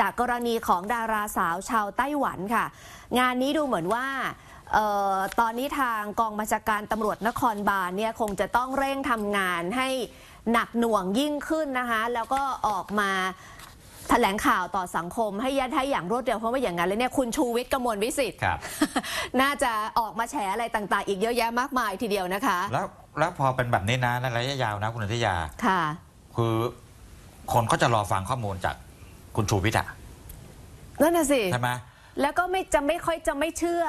จากกรณีของดาราสาวชาวไต้หวันค่ะ งานนี้ดูเหมือนว่าเออตอนนี้ทางกองบัญชาการตำรวจนครบาลเนี่ยคงจะต้องเร่งทำงานให้หนักหน่วงยิ่งขึ้นนะคะ แล้วก็ออกมาแถลงข่าวต่อสังคมให้ยัดให้อย่างรวดเร็วเพราะว่าอย่างนั้นเลยเนี่ยคุณชูวิทย์กมลวิสิทธิ์ครับน่าจะออกมาแฉอะไรต่างๆ อีกเยอะแยะมากมายทีเดียวนะคะ แล้วแล้วพอเป็นแบบนี้นะในระยะยาวนะคุณอธิยาค่ะ คือคนก็จะรอฟังข้อมูลจาก คุณชูวิทย์อะนั่นน่ะสิ ใช่ไหมแล้วก็ไม่จะไม่ค่อยจะไม่เชื่อ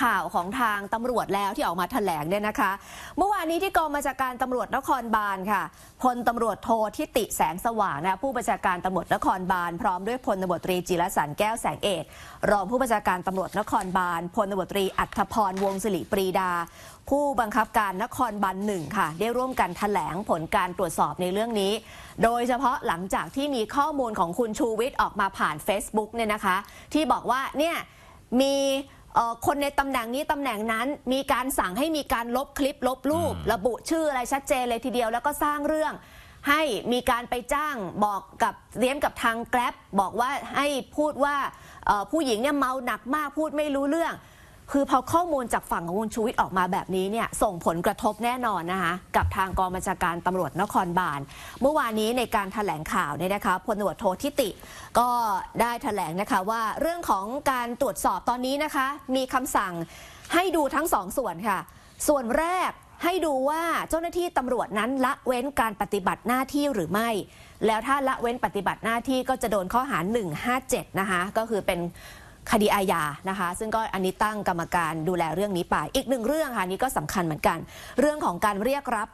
ข่าวของทางตำรวจแล้วที่ออกมาแถลงเนี่ยนะคะ เมื่อวานนี้ที่กองบัญชาการตำรวจนครบาลค่ะพลตำรวจโททิติแสงสว่างนะผู้บัญชาการตำรวจนครบาลพร้อมด้วยพลตำรวจตรีจิรสันแก้วแสงเอกรองผู้บัญชาการตำรวจนครบาลพลตำรวจตรีอัธพรวงศิริปรีดา ผู้บังคับการนครบาลหนึ่งค่ะ ได้ร่วมกันแถลงผลการตรวจสอบในเรื่องนี้ โดยเฉพาะหลังจากที่มีข้อมูลของคุณชูวิทย์ออกมาผ่าน Facebook เนี่ยนะคะ ที่บอกว่าเนี่ยมี คนในตำแหน่งนี้ตำแหน่งนั้น มีการสั่งให้มีการลบคลิปลบรูปอืมระบุชื่ออะไรชัดเจนเลยทีเดียวแล้วก็สร้างเรื่องให้มีการไปจ้างบอกกับเลี้ยงกับทางแกร็บบอกว่าให้พูดว่าเอ่อผู้หญิงเนี่ยเมาหนักมากพูดไม่รู้เรื่อง คือพอข้อมูลจากฝั่งของคุณชูวิทย์ออกมาแบบนี้เนี่ยส่งผลกระทบแน่นอนนะคะกับทางกองบัญชาการตำรวจนครบาล เมื่อวานนี้ในการถแถลงข่าวเนี่ยนะคะพลตำรวจโททิติ ก็ได้แถลงนะคะว่าเรื่องของการตรวจสอบตอนนี้นะคะ มีคำสั่งให้ดูทั้งสองส่วนค่ะ ส่วนแรกให้ดูว่าเจ้าหน้าที่ตำรวจนั้นละเว้นการปฏิบัติหน้าที่หรือไม่ แล้วถ้าละเว้นปฏิบัติหน้าที่ก็จะโดนข้อหา 157 นะคะ ก็คือเป็น คดีอาญานะคะ ซึ่งก็อันนี้ตั้งกรรมการดูแลเรื่องนี้ไป อีกหนึ่งเรื่องค่ะนี้ก็สำคัญเหมือนกัน เรื่องของการเรียกรับ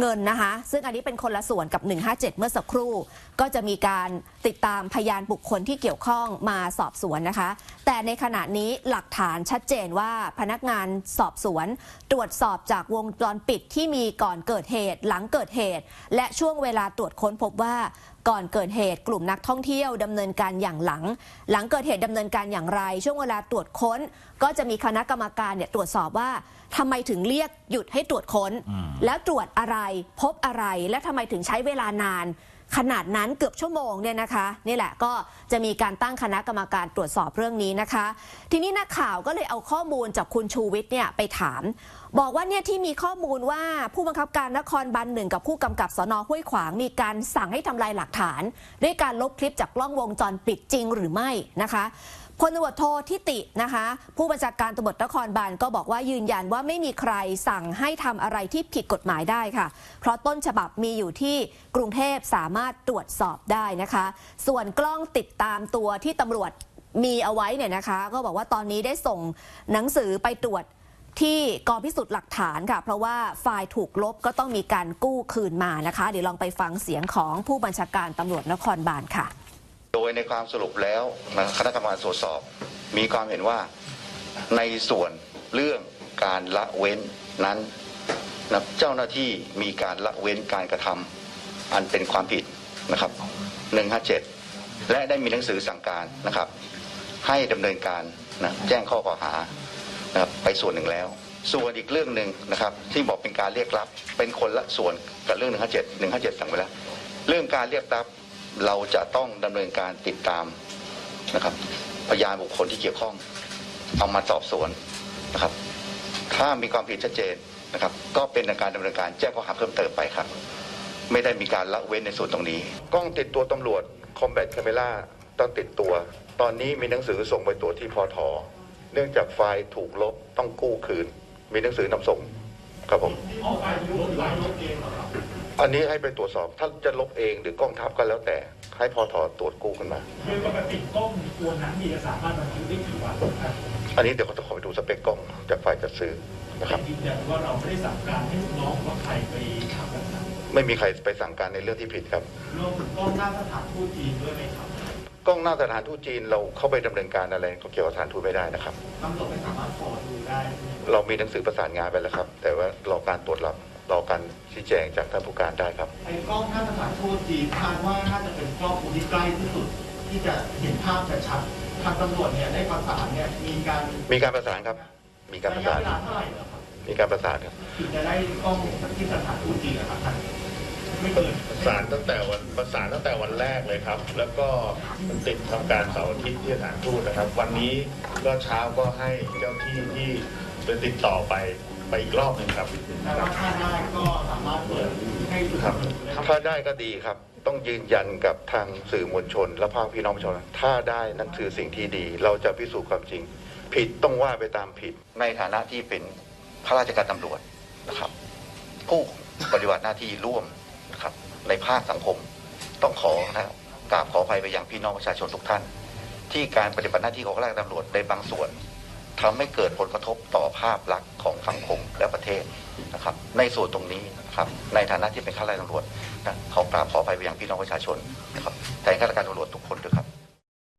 เงินนะคะ ซึ่งอันนี้เป็นคนละส่วนกับ 157 เมื่อสักครู่ ก็จะมีการ ติดตามพยานบุคคลที่เกี่ยวข้องมาสอบสวนนะคะ แต่ในขณะนี้หลักฐานชัดเจนว่าพนักงานสอบสวน ตรวจสอบจากวงจรปิดที่มีก่อนเกิดเหตุ หลังเกิดเหตุ และช่วงเวลาตรวจค้นพบว่าก่อนเกิดเหตุกลุ่มนักท่องเที่ยวดำเนินการอย่างหลัง หลังเกิดเหตุดำเนินการอย่างไร ช่วงเวลาตรวจค้น ก็จะมีคณะกรรมการเนี่ยตรวจสอบว่าทำไมถึงเรียกหยุดให้ตรวจค้นอืมแล้วตรวจอะไรพบอะไรและทำไมถึงใช้เวลานาน ขนาดนั้นเกือบชั่วโมงเนี่ยนะคะนี่แหละก็จะมีการตั้งคณะกรรมการตรวจสอบเรื่องนี้นะคะ ทีนี้นักข่าวก็เลยเอาข้อมูลจากคุณชูวิทย์เนี่ยไปถาม บอกว่าเนี่ยที่มีข้อมูลว่าผู้บังคับการนครบาลหนึ่งกับผู้กำกับสนห้วยขวางมีการสั่งให้ทำลายหลักฐาน ด้วยการลบคลิปจากกล้องวงจรปิดจริงหรือไม่นะคะ พลตำรวจโททิตินะคะ ผู้บัญชาการตำรวจนครบาลก็บอกว่ายืนยันว่าไม่มีใครสั่งให้ทำอะไรที่ผิดกฎหมายได้ค่ะ เพราะต้นฉบับมีอยู่ที่กรุงเทพสามารถตรวจสอบได้นะคะ ส่วนกล้องติดตามตัวที่ตำรวจมีเอาไว้เนี่ยนะคะ ก็บอกว่าตอนนี้ได้ส่งหนังสือไปตรวจที่กองพิสูจน์หลักฐานค่ะ เพราะว่าไฟล์ถูกลบก็ต้องมีการกู้คืนมานะคะ เดี๋ยวลองไปฟังเสียงของผู้บัญชาการตำรวจนครบาลค่ะ ความสรุปแล้วนะคณะกรรมการตรวจสอบ มีความเห็นว่าในส่วนเรื่องการละเว้นนั้นนะเจ้าหน้าที่มีการละเว้นการกระทำอันเป็นความผิดนะครับ 157 และได้มีหนังสือสั่งการนะครับ ให้ดำเนินการนะแจ้งข้อกล่าวหานะครับไปส่วนหนึ่งแล้ว ส่วนอีกเรื่องหนึ่งนะครับ ที่บอกเป็นการเรียกรับ เป็นคนละส่วนกับเรื่อง 157 157สั่งไปแล้ว เรื่องการเรียกรับ เราจะต้องดำเนินการติดตามนะครับ พยานบุคคลที่เกี่ยวข้อง เอามาสอบสวนนะครับ ถ้ามีความผิดชัดเจนนะครับ ก็เป็นการดำเนินการแจ้งข้อหาเพิ่มเติมไปครับ ไม่ได้มีการละเว้นในส่วนตรงนี้ กล้องติดตัวตำรวจ Combat Camera ต้องติดตัว ตอนนี้มีหนังสือส่งไปตรวจที่พอทอเนื่องจากไฟล์ถูกลบต้องกู้คืน มีหนังสือนำส่งครับผม อันนี้ให้ไปตรวจสอบถ้าจะลบเองหรือกล้องทับก็แล้วแต่ ให้พอถอตรวจกู้ขึ้นมาโดยปกติกล้องตัวนั้นนี่จะสามารถบันทึกได้กี่วันครับอันนี้เดี๋ยวเขาจะขอไปดูสเปคกล้องจากฝ่ายจัดซื้อนะครับยืนยันว่าเราไม่ได้สั่งการให้ลูกน้องว่าใครไปทำแบบนั้นไม่มีใครไปสั่งการในเรื่องที่ผิดครับรวมถึงกล้องหน้าสถานทูตจีนด้วยไหมครับกล้องหน้าสถานทูตจีนเราเข้าไปดำเนินการอะไรก็เกี่ยวกับสถานทูตไม่ได้นะครับตำรวจไม่สามารถขอดูได้ใช่ไหมเรามีหนังสือประสานงานไปแล้วครับ แต่ว่ารอการตรวจรับ รอการชี้แจงจากท่านผู้การได้ครับไอ้กล้องหน้าสถานทูตจีนคาดว่าน่าจะเป็นกล้องที่ใกล้ที่สุด ที่จะเห็นภาพชัดๆทางตำรวจเนี่ยได้ประสานเนี่ยมีการมีการประสานครับ มีการประระยะสานเวลาเท่าไหร่เหรอครับมีการประสานครับ ถึงจะได้กล้องที่สถานทูตจีนนะครับท่านไม่เกินประสานตั้งแต่วันประสานตั้งแต่วันแรกเลยครับ แล้วก็มันติดทำการเสาร์อาทิตย์ที่สถานทูตนะครับ วันนี้ก็เช้าก็ให้เจ้าที่ที่เป็นติดต่อไป ไปอีกรอบหนึ่งครับแล้วว่าถ้าได้ก็สามารถเปิดให้ครับถ้าได้ก็ดีครับ ต้องยืนยันกับทางสื่อมวลชน และภาคพี่น้องประชาชนถ้าได้นั่นคือสิ่งที่ดี เราจะพิสูจน์ความจริง ผิดต้องว่าไปตามผิด ในฐานะที่เป็นข้าราชการตำรวจนะครับ ผู้ปฏิบัติหน้าที่ร่วมนะครับ ในภาคสังคม ต้องขอนะครับกราบขออภัยไปยังพี่น้องประชาชนทุกท่าน ที่การปฏิบัติหน้าที่ของข้าราชการตำรวจในบางส่วน ทำให้เกิดผลกระทบต่อภาพลักษณ์ของสังคมและประเทศนะครับ ในส่วนตรงนี้นะครับในฐานะที่เป็นข้าราชการตำรวจนะขอกราบขออภัยไปยังพี่น้องประชาชนนะครับแทนข้าราชการตำรวจทุกคนด้วย